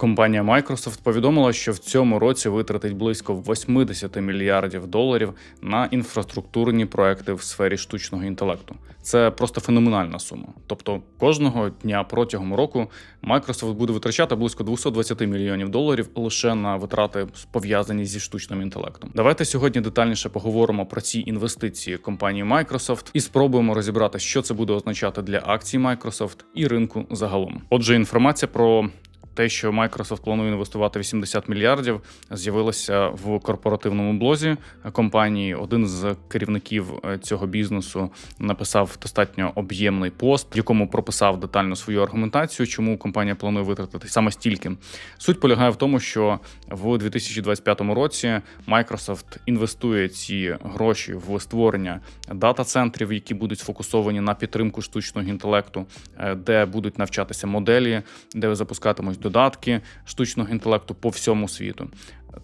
Компанія Microsoft повідомила, що в цьому році витратить близько 80 мільярдів доларів на інфраструктурні проекти в сфері штучного інтелекту. Це просто феноменальна сума. Тобто кожного дня протягом року Microsoft буде витрачати близько 220 мільйонів доларів лише на витрати пов'язані зі штучним інтелектом. Давайте сьогодні детальніше поговоримо про ці інвестиції компанії Microsoft і спробуємо розібрати, що це буде означати для акцій Microsoft і ринку загалом. Отже, інформація про те, що Microsoft планує інвестувати 80 мільярдів, з'явилося в корпоративному блозі компанії. Один з керівників е, цього бізнесу написав достатньо об'ємний пост, в якому прописав детально свою аргументацію, чому компанія планує витратити саме стільки. Суть полягає в тому, що в 2025 році Microsoft інвестує ці гроші в створення дата-центрів, які будуть сфокусовані на підтримку штучного інтелекту, е, де будуть навчатися моделі, де запускатимуть додатки штучного інтелекту по всьому світу.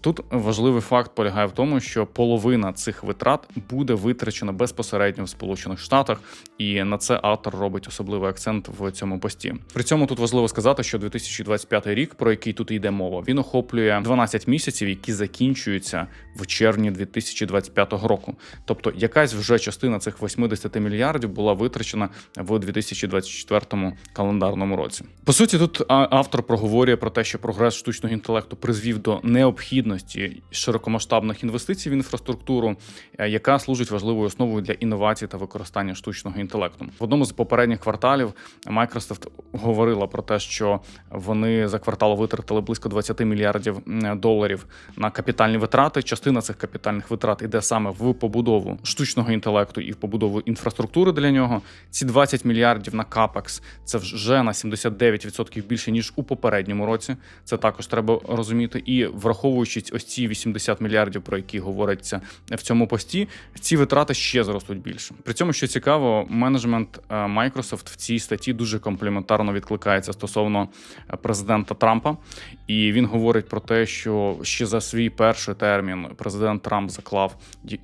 Тут важливий факт полягає в тому, що половина цих витрат буде витрачена безпосередньо в Сполучених Штатах, і на це автор робить особливий акцент в цьому пості. При цьому тут важливо сказати, що 2025 рік, про який тут йде мова, він охоплює 12 місяців, які закінчуються в червні 2025 року. Тобто, якась вже частина цих 80 мільярдів була витрачена в 2024 календарному році. По суті, тут автор проговорює про те, що прогрес штучного інтелекту призвів до необхідності необхідності широкомасштабних інвестицій в інфраструктуру, е, яка служить важливою основою для інновацій та використання штучного інтелекту. В одному з попередніх кварталів Microsoft говорила про те, що вони за квартал витратили близько 20 мільярдів доларів на капітальні витрати. Частина цих капітальних витрат іде саме в побудову штучного інтелекту і в побудову інфраструктури для нього. Ці 20 мільярдів на капекс це вже на 79% більше ніж у попередньому році. Це також треба розуміти і враховуючи враховуючи ось ці 80 мільярдів, про які говориться в цьому пості, ці витрати ще зростуть більше. При цьому, що цікаво, менеджмент е, Microsoft в цій статті дуже компліментарно відкликається стосовно е, президента Трампа, і він говорить про те, що ще за свій перший термін президент Трамп заклав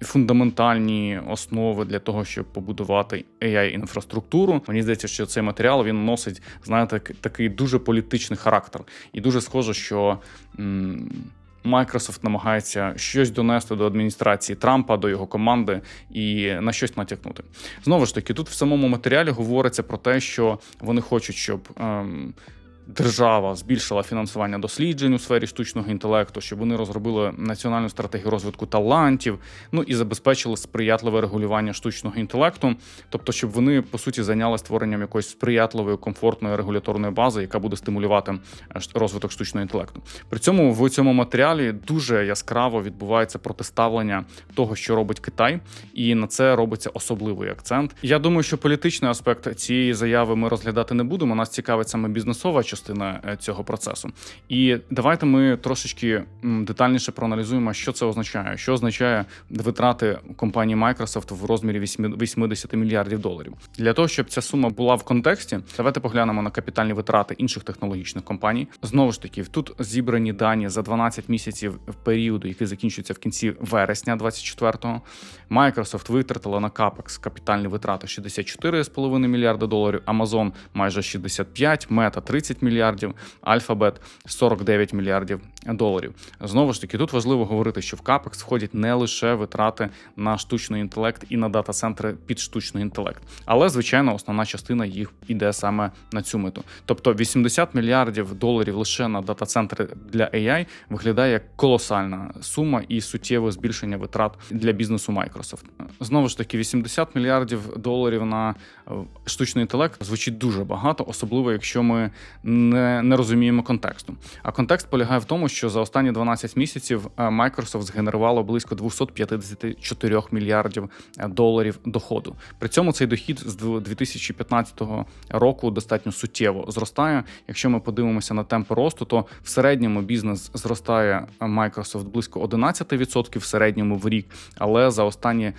фундаментальні основи для того, щоб побудувати ai інфраструктуру. Мені здається, що цей матеріал він носить, знаєте, такий дуже політичний характер, і дуже схоже, що. М Microsoft намагається щось донести до адміністрації Трампа, до його команди і на щось натякнути. Знову ж таки, тут в самому матеріалі говориться про те, що вони хочуть, щоб. Ем, держава збільшила фінансування досліджень у сфері штучного інтелекту, щоб вони розробили національну стратегію розвитку талантів, ну і забезпечили сприятливе регулювання штучного інтелекту, тобто, щоб вони по суті зайняли створенням якоїсь сприятливої комфортної регуляторної бази, яка буде стимулювати е, розвиток штучного інтелекту. При цьому в цьому матеріалі дуже яскраво відбувається протиставлення того, що робить Китай, і на це робиться особливий акцент. Я думаю, що політичний аспект цієї заяви ми розглядати не будемо. Нас цікавить саме бізнесова частина е, цього процесу. І давайте ми трошечки детальніше проаналізуємо, що це означає, що означає витрати компанії Microsoft в розмірі 80 мільярдів доларів. Для того щоб ця сума була в контексті, давайте поглянемо на капітальні витрати інших технологічних компаній. Знову ж таки, тут зібрані дані за 12 місяців періоду, який закінчується в кінці вересня 24-го. Microsoft витратила на CAPEX капітальні витрати 64,5 мільярда доларів. Amazon майже 65, Meta 30 мільярдів, Alphabet 49 мільярдів доларів. Знову ж таки, тут важливо говорити, що в CAPEX входять не лише витрати на штучний інтелект і на дата-центри під штучний інтелект, але звичайно основна частина їх іде саме на цю мету. Тобто 80 мільярдів доларів лише на дата-центри для AI виглядає як колосальна сума і суттєве збільшення витрат для бізнесу Microsoft. Знову ж таки, 80 мільярдів доларів на е, штучний інтелект звучить дуже багато, особливо якщо ми не, не розуміємо контексту. А контекст полягає в тому, що за останні 12 місяців е, Microsoft згенерувало близько 254 мільярдів е, доларів доходу. При цьому цей дохід з 2015 року достатньо суттєво зростає. Якщо ми подивимося на темпи росту, то в середньому бізнес зростає е, Microsoft близько 11% в середньому в рік, але за останні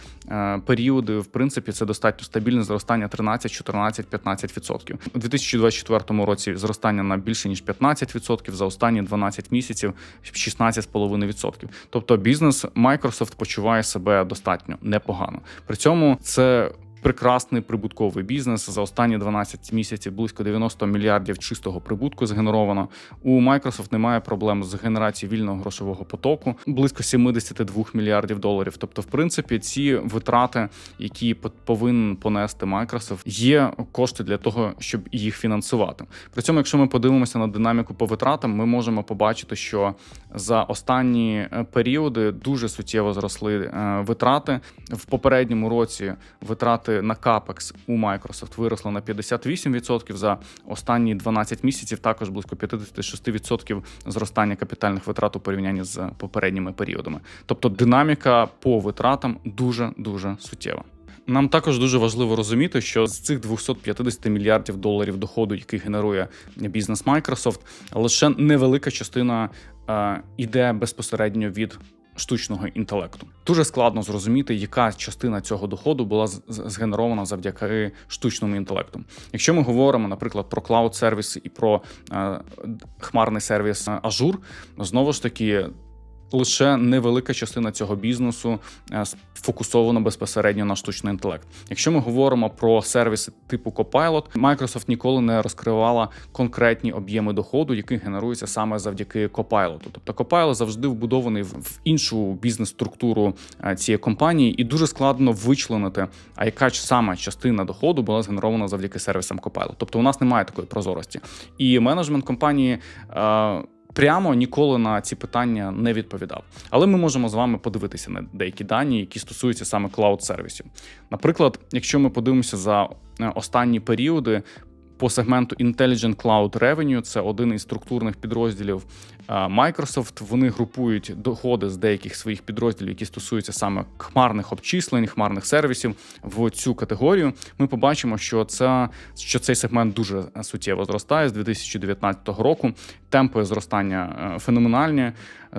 періоди, в принципі, це достатньо стабільне зростання 13, 14, 15%. У 2024 році зростання на більше ніж 15%, за останні 12 місяців 16,5%. Тобто бізнес Microsoft почуває себе достатньо непогано. При цьому це прекрасний прибутковий бізнес. За останні 12 місяців близько 90 мільярдів чистого прибутку згенеровано. У Microsoft немає проблем з генерацією вільного грошового потоку, близько 72 мільярдів доларів. Тобто, в принципі, ці витрати, які повинен понести Microsoft, є кошти для того, щоб їх фінансувати. При цьому, якщо ми подивимося на динаміку по витратам, ми можемо побачити, що за останні е, періоди дуже суттєво зросли е, витрати в попередньому році. Витрати на CAPEX у Microsoft виросли на 58%. За останні 12 місяців також близько 56% зростання капітальних витрат у порівнянні з попередніми періодами. Тобто динаміка по витратам дуже дуже суттєва. Нам також дуже важливо розуміти, що з цих 250 мільярдів доларів доходу, який генерує бізнес Microsoft, лише невелика частина е, іде безпосередньо від. Штучного інтелекту дуже складно зрозуміти, яка частина цього доходу була згенерована завдяки штучному інтелекту. Якщо ми говоримо, наприклад, про клауд сервіси і про е, хмарний сервіс Azure, знову ж таки лише невелика частина цього бізнесу е, сфокусована безпосередньо на штучний інтелект. Якщо ми говоримо про сервіси типу Copilot, Microsoft ніколи не розкривала конкретні об'єми доходу, які генеруються саме завдяки Copilot. Тобто Copilot завжди вбудований в іншу бізнес-структуру е, цієї компанії, і дуже складно вичленити, а яка ж саме частина доходу була згенерована завдяки сервісам Copilot. Тобто у нас немає такої прозорості, і менеджмент компанії. Прямо ніколи на ці питання не відповідав. Але ми можемо з вами подивитися на деякі дані, які стосуються саме клауд сервісів. Наприклад, якщо ми подивимося за е, останні періоди по сегменту Intelligent Cloud Revenue, це один із структурних підрозділів Microsoft. Вони групують доходи з деяких своїх підрозділів, які стосуються саме хмарних обчислень, хмарних сервісів в цю категорію. Ми побачимо, що це що цей сегмент дуже суттєво зростає з 2019 року. Темпи зростання е, феноменальні.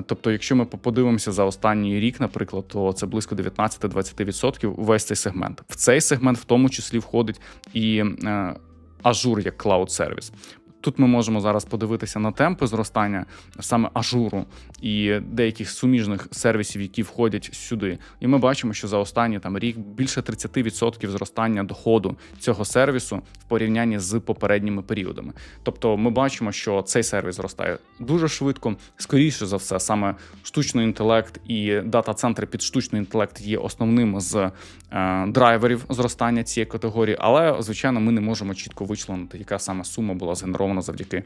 Тобто, якщо ми подивимося за останній рік, наприклад, то це близько 19-20% увесь цей сегмент. В цей сегмент в тому числі входить і е, Ажур як клауд сервіс. Тут ми можемо зараз подивитися на темпи зростання саме ажуру і деяких суміжних сервісів, які входять сюди. І ми бачимо, що за останній там рік більше 30% зростання доходу цього сервісу в порівнянні з попередніми періодами. Тобто, ми бачимо, що цей сервіс зростає дуже швидко. Скоріше за все, саме штучний інтелект і дата-центри під штучний інтелект є основним з е, драйверів зростання цієї категорії, але звичайно, ми не можемо чітко вичленити, яка саме сума була згенерована зроблено завдяки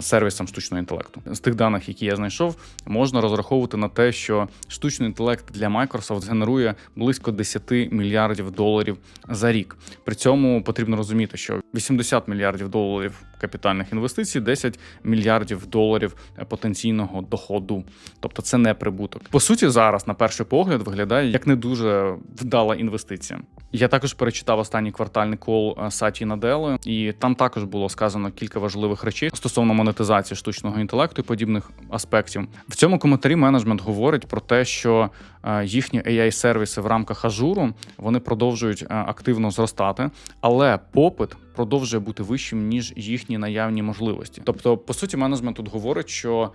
сервісам штучного інтелекту. З тих даних, які я знайшов, можна розраховувати на те, що штучний інтелект для Microsoft генерує близько 10 мільярдів доларів за рік. При цьому потрібно розуміти, що 80 мільярдів доларів капітальних інвестицій, 10 мільярдів доларів потенційного доходу. Тобто це не прибуток. По суті, зараз на перший погляд виглядає як не дуже вдала інвестиція. Я також перечитав останній квартальний кол е, Саті Надели, і там також було сказано кілька важливих речей стосовно монетизації штучного інтелекту і подібних аспектів. В цьому коментарі менеджмент говорить про те, що е, їхні ai сервіси в рамках ажуру вони продовжують е, активно зростати, але попит продовжує бути вищим ніж їхні наявні можливості. Тобто, по суті, менеджмент тут говорить, що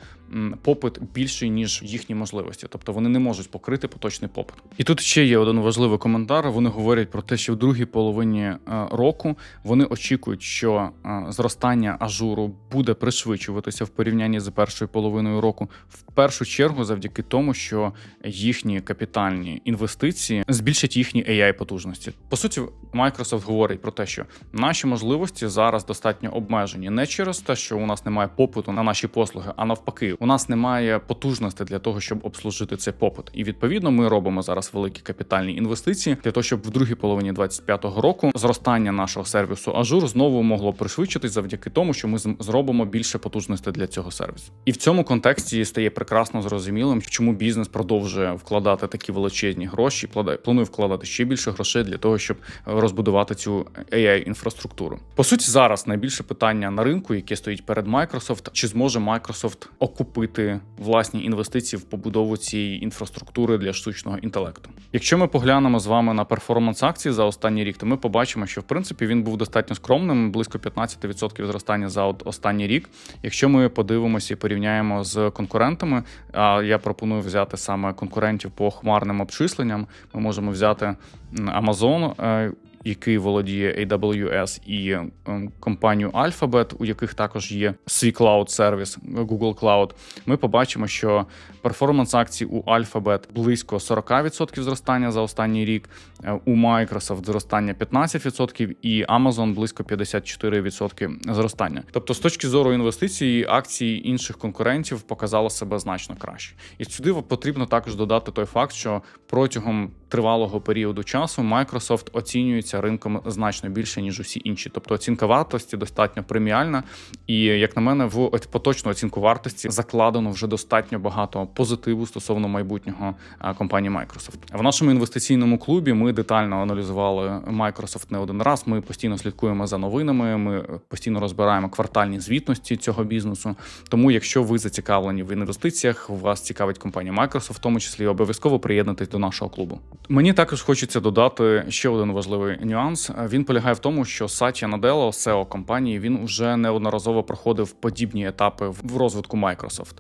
попит більший ніж їхні можливості, тобто вони не можуть покрити поточний попит. І тут ще є один важливий коментар. Вони говорять про те, що в другій половині е, року вони очікують, що е, зростання ажуру буде пришвидшуватися в порівнянні з першою половиною року, в першу чергу, завдяки тому, що їхні капітальні інвестиції збільшать їхні ai потужності. По суті, Microsoft говорить про те, що наші можливості зараз достатньо обмежені не через те, що у нас немає попиту на наші послуги, а навпаки, у нас немає потужності для того, щоб обслужити цей попит. І відповідно ми робимо зараз великі капітальні інвестиції для того, щоб в другій половині 2025 року зростання нашого сервісу Ажур знову могло пришвидшитись завдяки тому, що ми зробимо більше потужності для цього сервісу. І в цьому контексті стає прекрасно зрозумілим, чому бізнес продовжує вкладати такі величезні гроші, планує вкладати ще більше грошей для того, щоб розбудувати цю ai інфраструктуру інфраструктуру. По суті, зараз найбільше питання на ринку, яке стоїть перед Microsoft, чи зможе Microsoft окупити власні інвестиції в побудову цієї інфраструктури для штучного інтелекту. Якщо ми поглянемо з вами на перформанс акції за останній рік, то ми побачимо, що в принципі він був достатньо скромним, близько 15% зростання за останній рік. Якщо ми подивимося і порівняємо з конкурентами, а я пропоную взяти саме конкурентів по хмарним обчисленням, ми можемо взяти Amazon, е, який володіє AWS, і ем, компанію Alphabet, у яких також є свій клауд сервіс Google Cloud, ми побачимо, що перформанс акцій у Alphabet близько 40% зростання за останній рік, е, у Microsoft зростання 15% і Amazon близько 54% зростання. Тобто, з точки зору інвестицій, акції інших конкурентів показали себе значно краще. І сюди потрібно також додати той факт, що протягом тривалого періоду часу Microsoft оцінюється ринком значно більше ніж усі інші. Тобто оцінка вартості достатньо преміальна, і як на мене, в поточну оцінку вартості закладено вже достатньо багато позитиву стосовно майбутнього компанії Microsoft. В нашому інвестиційному клубі ми детально аналізували Microsoft не один раз. Ми постійно слідкуємо за новинами. Ми постійно розбираємо квартальні звітності цього бізнесу. Тому, якщо ви зацікавлені в інвестиціях, вас цікавить компанія Microsoft, в тому числі обов'язково приєднуйтесь до нашого клубу. Мені також хочеться додати ще один важливий нюанс. Він полягає в тому, що Сатя Надело, SEO компанії, він вже неодноразово проходив подібні етапи в розвитку Microsoft.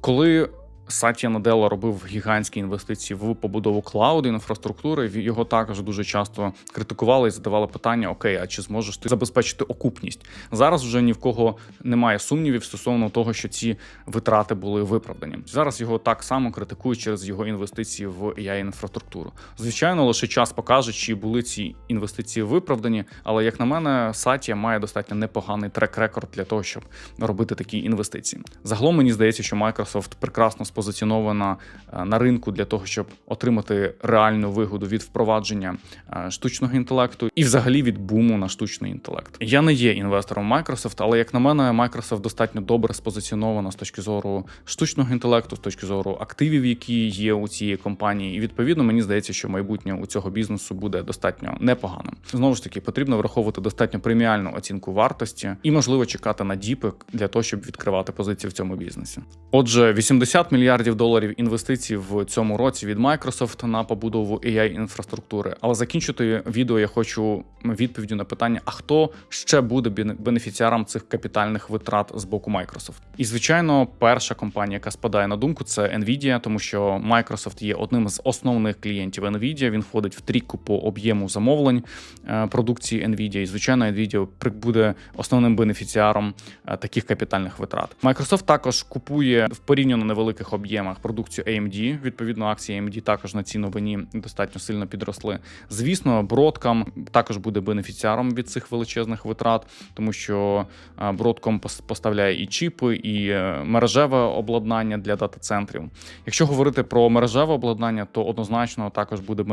Коли Сатя Наделла робив гігантські інвестиції в побудову клауду інфраструктури. Його також дуже часто критикували і задавали питання: Окей, а чи зможеш ти забезпечити окупність? Зараз вже ні в кого немає сумнівів стосовно того, що ці витрати були виправдані. Зараз його так само критикують через його інвестиції в ai інфраструктуру. Звичайно, лише час покаже, чи були ці інвестиції виправдані. Але як на мене, Сатія має достатньо непоганий трек-рекорд для того, щоб робити такі інвестиції. Загалом мені здається, що Microsoft прекрасно спозиціонована е, на ринку для того, щоб отримати реальну вигоду від впровадження е, штучного інтелекту і, взагалі, від буму на штучний інтелект. Я не є інвестором Microsoft, але як на мене, Microsoft достатньо добре спозиціонована з точки зору штучного інтелекту, з точки зору активів, які є у цієї компанії. І відповідно мені здається, що майбутнє у цього бізнесу буде достатньо непоганим. Знову ж таки, потрібно враховувати достатньо преміальну оцінку вартості і можливо чекати на діпи для того, щоб відкривати позиції в цьому бізнесі. Отже, 80 мільярдів мільярдів доларів інвестицій в цьому році від Microsoft на побудову ai інфраструктури. Але закінчити відео я хочу відповіддю на питання: а хто ще буде бенефіціаром цих капітальних витрат з боку Microsoft? І звичайно, перша компанія, яка спадає на думку, це Nvidia, тому що Microsoft є одним з основних клієнтів Nvidia. Він входить в трійку по об'єму замовлень е, продукції Nvidia. І звичайно, Nvidia буде основним бенефіціаром е, таких капітальних витрат. Microsoft також купує в порівняно невеликих об'ємах об'ємах продукцію AMD. Відповідно, акції AMD також на цій новині достатньо сильно підросли. Звісно, Broadcom також буде бенефіціаром від цих величезних витрат, тому що Broadcom поставляє і чіпи, і е, мережеве обладнання для дата-центрів. Якщо говорити про мережеве обладнання, то однозначно також буде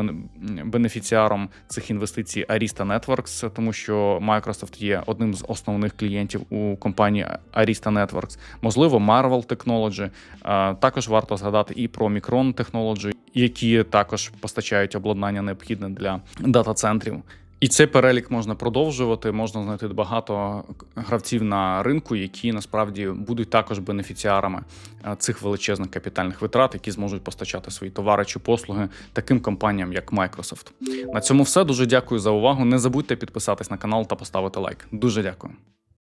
бенефіціаром цих інвестицій Arista Networks, тому що Microsoft є одним з основних клієнтів у компанії Arista Networks. Можливо, Marvel Technology. Також варто згадати і про Micron Technology, які також постачають обладнання необхідне для дата-центрів. І цей перелік можна продовжувати. Можна знайти багато гравців на ринку, які насправді будуть також бенефіціарами е, цих величезних капітальних витрат, які зможуть постачати свої товари чи послуги таким компаніям, як Microsoft. На цьому все дуже дякую за увагу. Не забудьте підписатись на канал та поставити лайк. Дуже дякую.